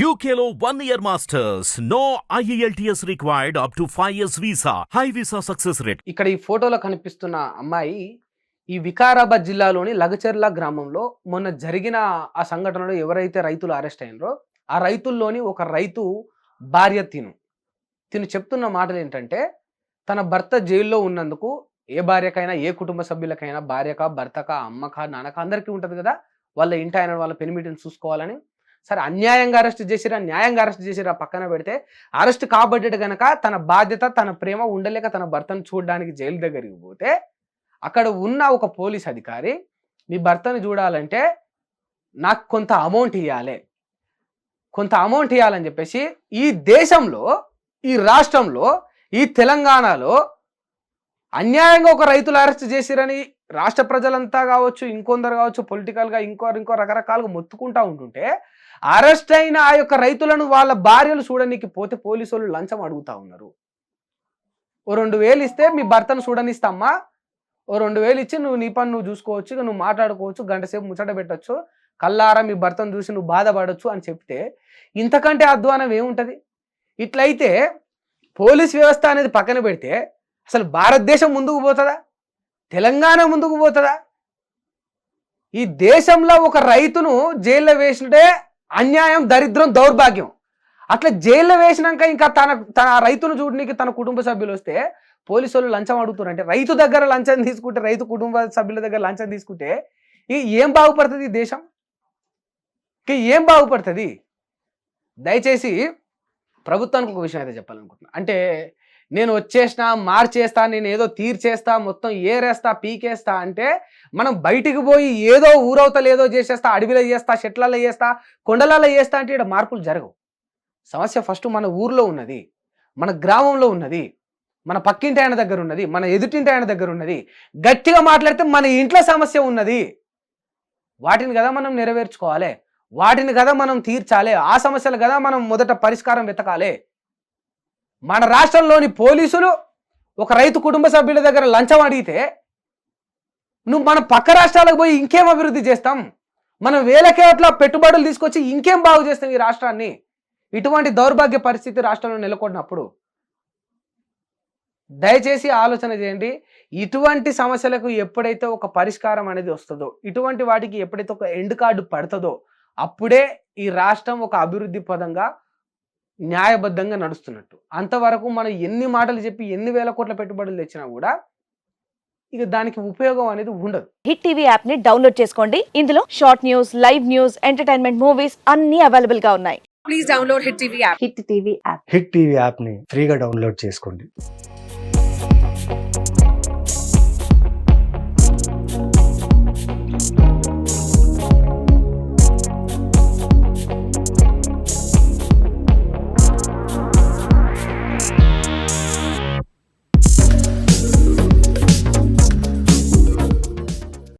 యూకేలో one year masters no E IELTS required up to 5 years visa. High visa success rate. ఇక్కడ ఈ ఫోటోలో కనిపిస్తున్న అమ్మాయి ఈ వికారాబాద్ జిల్లాలోని లగచెర్ల గ్రామంలో మొన్న జరిగిన ఆ సంఘటనలో ఎవరైతే రైతులు అరెస్ట్ అయినరో ఆ రైతుల్లోని ఒక రైతు భార్య తిను తిను చెప్తున్న మాటలు ఏంటంటే తన భర్త జైల్లో ఉన్నందుకు ఏ భార్యకైనా ఏ కుటుంబ సభ్యులకైనా భార్యక భర్తక అమ్మక నాన్నక అందరికీ ఉంటుంది కదా వాళ్ళ ఇంటి ఆయన వాళ్ళ పెనిమిటిని చూసుకోవాలని సరే అన్యాయంగా అరెస్ట్ చేసిరా న్యాయంగా అరెస్ట్ చేసిరా పక్కన పెడితే అరెస్ట్ కాబడ్డాడు కనుక తన బాధ్యత తన ప్రేమ ఉండలేక తన భర్తను చూడడానికి జైలు దగ్గరికి పోతే అక్కడ ఉన్న ఒక పోలీస్ అధికారి మీ భర్తను చూడాలంటే నాకు కొంత అమౌంట్ ఇవ్వాలి కొంత అమౌంట్ ఇవ్వాలని చెప్పేసి ఈ దేశంలో ఈ రాష్ట్రంలో ఈ తెలంగాణలో అన్యాయంగా ఒక రైతులు అరెస్ట్ చేసిరని రాష్ట్ర ప్రజలంతా కావచ్చు ఇంకొందరు కావచ్చు పొలిటికల్గా ఇంకో ఇంకో రకరకాలుగా మొత్తుకుంటా ఉంటుంటే అరెస్ట్ అయిన ఆ యొక్క రైతులను వాళ్ళ భార్యలు చూడనికి పోతే పోలీసు వాళ్ళు లంచం అడుగుతా ఉన్నారు. ఓ రెండు వేలు ఇస్తే మీ భర్తను చూడనిస్తామ్మా. ఓ రెండు వేలు ఇచ్చి నువ్వు నీ పని నువ్వు చూసుకోవచ్చు నువ్వు మాట్లాడుకోవచ్చు గంట సేపు ముచ్చట పెట్టచ్చు కల్లారా మీ భర్తను చూసి నువ్వు బాధపడచ్చు అని చెప్తే ఇంతకంటే అధ్వానం ఏముంటుంది? ఇట్లయితే పోలీస్ వ్యవస్థ అనేది పక్కన పెడితే అసలు భారతదేశం ముందుకు పోతుందా? తెలంగాణ ముందుకు పోతుందా? ఈ దేశంలో ఒక రైతును జైల్లో వేసినట్టే అన్యాయం దరిద్రం దౌర్భాగ్యం. అట్లా జైల్లో వేసినాక ఇంకా తన తన రైతును చూడడానికి తన కుటుంబ సభ్యులు వస్తే పోలీసు వాళ్ళు లంచం అడుగుతున్నారు. అంటే రైతు దగ్గర లంచం తీసుకుంటే రైతు కుటుంబ సభ్యుల దగ్గర లంచం తీసుకుంటే ఈ ఏం బాగుపడుతుంది ఈ దేశం? ఏం బాగుపడుతుంది? దయచేసి ప్రభుత్వానికి ఒక విషయం అయితే చెప్పాలనుకుంటున్నా. అంటే నేను వచ్చేసిన మార్చేస్తా నేను ఏదో తీర్చేస్తా మొత్తం ఏరేస్తా పీకేస్తా అంటే మనం బయటికి పోయి ఏదో ఊరవతలు ఏదో చేసేస్తా అడవిలో చేస్తా చెట్లలో చేస్తా కొండలలో చేస్తా అంటే ఇక్కడ మార్పులు జరగవు. సమస్య ఫస్ట్ మన ఊర్లో ఉన్నది మన గ్రామంలో ఉన్నది మన పక్కింటి ఆయన దగ్గర ఉన్నది మన ఎదుటింటి ఆయన దగ్గర ఉన్నది. గట్టిగా మాట్లాడితే మన ఇంట్లో సమస్య ఉన్నది. వాటిని కదా మనం నెరవేర్చుకోవాలి వాటిని కదా మనం తీర్చాలి ఆ సమస్యలు కదా మనం మొదట పరిష్కారం వెతకాలి. మన రాష్ట్రంలోని పోలీసులు ఒక రైతు కుటుంబ సభ్యుల దగ్గర లంచం అడిగితే నువ్వు మన పక్క రాష్ట్రాలకు పోయి ఇంకేం అభివృద్ధి చేస్తాం? మనం వేల కోట్ల పెట్టుబడులు తీసుకొచ్చి ఇంకేం బాగు చేస్తాం ఈ రాష్ట్రాన్ని? ఇటువంటి దౌర్భాగ్య పరిస్థితి రాష్ట్రంలో నెలకొన్నప్పుడు దయచేసి ఆలోచన చేయండి. ఇటువంటి సమస్యలకు ఎప్పుడైతే ఒక పరిష్కారం అనేది వస్తుందో ఇటువంటి వాటికి ఎప్పుడైతే ఒక ఎండ్ కార్డు పడుతుందో అప్పుడే ఈ రాష్ట్రం ఒక అభివృద్ధి పదంగా న్యాయబద్ధంగా నడుస్తున్నట్టు. అంతవరకు మనం ఎన్ని మాటలు చెప్పి ఎన్ని వేల కోట్ల పెట్టుబడులు తెచ్చినా కూడా ఇక దానికి ఉపయోగం అనేది ఉండదు. హిట్ టీవీ యాప్ని డౌన్లోడ్ చేసుకోండి. ఇందులో short news live news entertainment movies అన్ని అవైలబుల్గా ఉన్నాయి. Please download Hit TV app. Hit TV app hit TV యాప్ని ఫ్రీగా డౌన్లోడ్ చేసుకోండి.